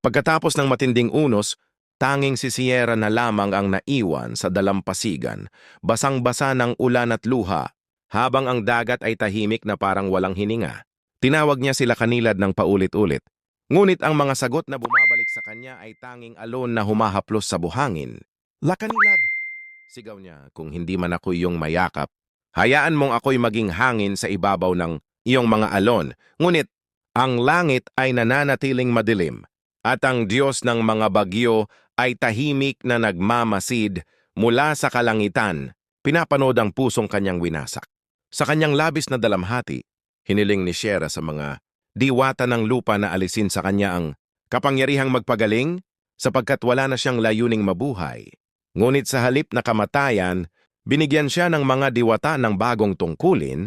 Pagkatapos ng matinding unos, tanging si Sierra na lamang ang naiwan sa dalampasigan, basang-basa ng ulan at luha, habang ang dagat ay tahimik na parang walang hininga. Tinawag niya sila kanilad ng paulit-ulit. Ngunit ang mga sagot na bumabalik sa kanya ay tanging alon na humahaplos sa buhangin. Lakanilad! Sigaw niya, kung hindi man ako iyong mayakap, hayaan mong ako'y maging hangin sa ibabaw ng iyong mga alon. Ngunit ang langit ay nananatiling madilim at ang Diyos ng mga bagyo ay tahimik na nagmamasid mula sa kalangitan, pinapanood ang pusong kanyang winasak. Sa kanyang labis na dalamhati, hiniling ni Shera sa mga diwata ng lupa na alisin sa kanya ang kapangyarihang magpagaling sapagkat wala na siyang layuning mabuhay. Ngunit sa halip na kamatayan, binigyan siya ng mga diwata ng bagong tungkulin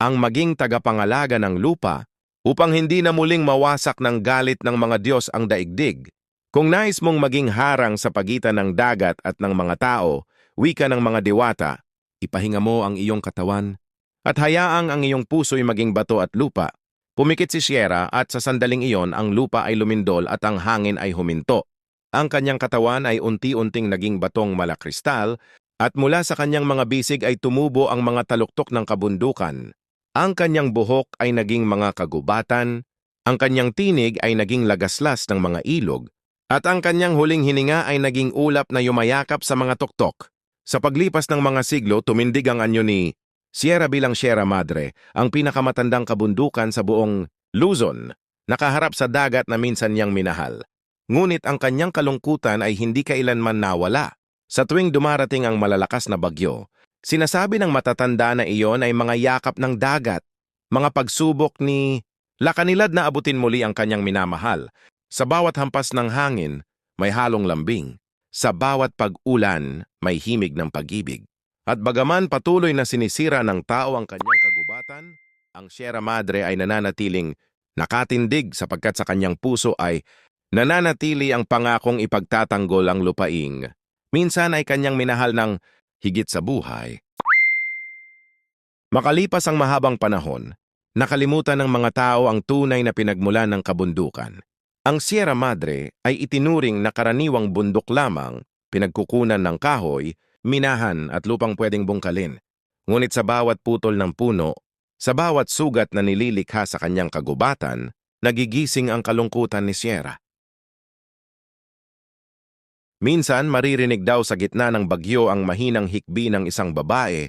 ang maging tagapangalaga ng lupa upang hindi na muling mawasak ng galit ng mga Diyos ang daigdig. Kung nais mong maging harang sa pagitan ng dagat at ng mga tao, wika ng mga diwata, ipahinga mo ang iyong katawan at hayaang ang iyong puso'y maging bato at lupa. Pumikit si Sierra at sa sandaling iyon ang lupa ay lumindol at ang hangin ay huminto. Ang kanyang katawan ay unti-unting naging batong malakristal at mula sa kanyang mga bisig ay tumubo ang mga taluktok ng kabundukan. Ang kanyang buhok ay naging mga kagubatan, ang kanyang tinig ay naging lagaslas ng mga ilog, at ang kanyang huling hininga ay naging ulap na yumayakap sa mga tuktok. Sa paglipas ng mga siglo, tumindig ang anyo ni Sierra bilang Sierra Madre, ang pinakamatandang kabundukan sa buong Luzon, nakaharap sa dagat na minsan niyang minahal. Ngunit ang kanyang kalungkutan ay hindi kailanman nawala. Sa tuwing dumarating ang malalakas na bagyo, Sinasabi ng matatanda na iyon ay mga yakap ng dagat, mga pagsubok ni Lakanilad na abutin muli ang kanyang minamahal. Sa bawat hampas ng hangin, may halong lambing. Sa bawat pag-ulan, may himig ng pag-ibig. At bagaman patuloy na sinisira ng tao ang kanyang kagubatan, ang Sierra Madre ay nananatiling nakatindig sapagkat sa kanyang puso ay nananatili ang pangakong ipagtatanggol ang lupaing. Minsan ay kanyang minahal ng higit sa buhay. Makalipas ang mahabang panahon, nakalimutan ng mga tao ang tunay na pinagmulan ng kabundukan. Ang Sierra Madre ay itinuring na karaniwang bundok lamang, pinagkukunan ng kahoy, minahan at lupang pwedeng bungkalin. Ngunit sa bawat putol ng puno, sa bawat sugat na nililikha sa kanyang kagubatan, nagigising ang kalungkutan ni Sierra. Minsan maririnig daw sa gitna ng bagyo ang mahinang hikbi ng isang babae,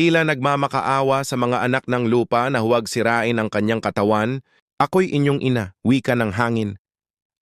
tila nagmamakaawa sa mga anak ng lupa na huwag sirain ang kanyang katawan, ako'y inyong ina, wika ng hangin.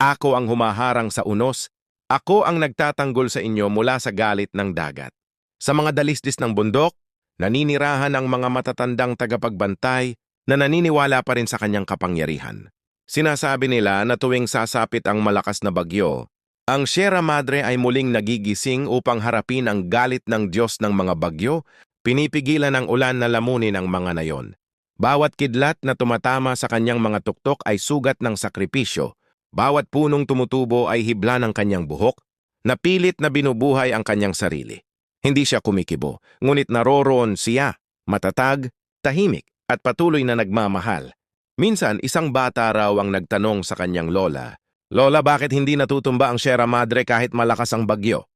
Ako ang humaharang sa unos, ako ang nagtatanggol sa inyo mula sa galit ng dagat. Sa mga dalisdis ng bundok, naninirahan ang mga matatandang tagapagbantay na naniniwala pa rin sa kanyang kapangyarihan. Sinasabi nila na tuwing sasapit ang malakas na bagyo, ang Sierra Madre ay muling nagigising upang harapin ang galit ng Diyos ng mga bagyo, pinipigilan ang ulan na lamunin ang mga nayon. Bawat kidlat na tumatama sa kanyang mga tuktok ay sugat ng sakripisyo. Bawat punong tumutubo ay hibla ng kanyang buhok, napilit na binubuhay ang kanyang sarili. Hindi siya kumikibo, ngunit naroroon siya, matatag, tahimik, at patuloy na nagmamahal. Minsan, isang bata raw ang nagtanong sa kanyang lola, Lola, bakit hindi natutumba ang Sierra Madre kahit malakas ang bagyo?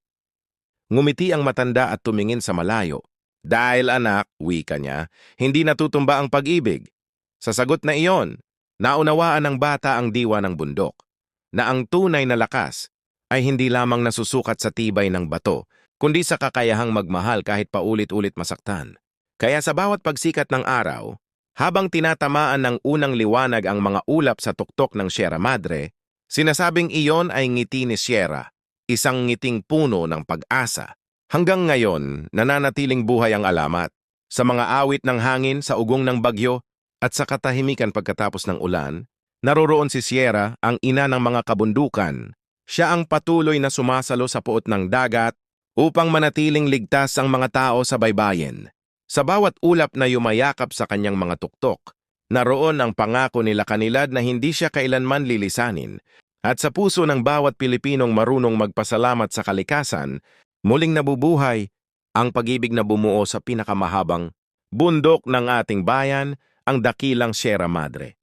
Ngumiti ang matanda at tumingin sa malayo. Dahil anak, wika niya, hindi natutumba ang pag-ibig. Sa sagot na iyon, naunawaan ng bata ang diwa ng bundok, na ang tunay na lakas ay hindi lamang nasusukat sa tibay ng bato, kundi sa kakayahang magmahal kahit paulit-ulit masaktan. Kaya sa bawat pagsikat ng araw, habang tinatamaan ng unang liwanag ang mga ulap sa tuktok ng Sierra Madre, Sinasabing iyon ay ngiti ni Sierra, isang ngiting puno ng pag-asa. Hanggang ngayon, nananatiling buhay ang alamat. Sa mga awit ng hangin sa ugong ng bagyo at sa katahimikan pagkatapos ng ulan, naroroon si Sierra, ang ina ng mga kabundukan. Siya ang patuloy na sumasalo sa puot ng dagat upang manatiling ligtas ang mga tao sa baybayin. Sa bawat ulap na yumayakap sa kanyang mga tuktok, Naroon ang pangako nila kanilad na hindi siya kailanman lilisanin at sa puso ng bawat Pilipinong marunong magpasalamat sa kalikasan, muling nabubuhay ang pag-ibig na bumuo sa pinakamahabang bundok ng ating bayan, ang dakilang Sierra Madre.